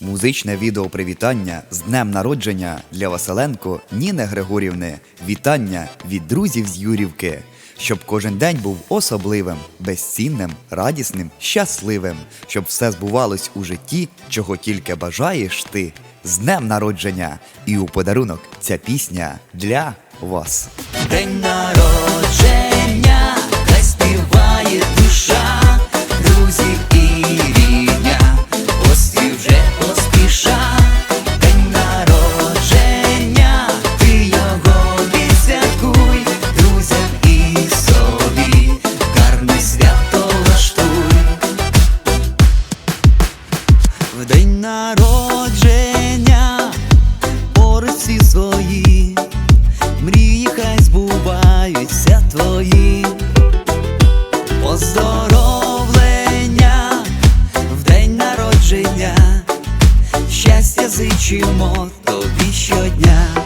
Музичне відео привітання з днем народження для Василенко Ніни Григорівни. Вітання від друзів з Юрівки. Щоб кожен день був особливим, безцінним, радісним, щасливим, щоб все збувалось у житті, чого тільки бажаєш ти. З днем народження! І у подарунок ця пісня для вас. День народження, народження, поруч всі свої. Мрії хай збуваються твої, поздоровлення в день народження, щастя зичимо тобі щодня.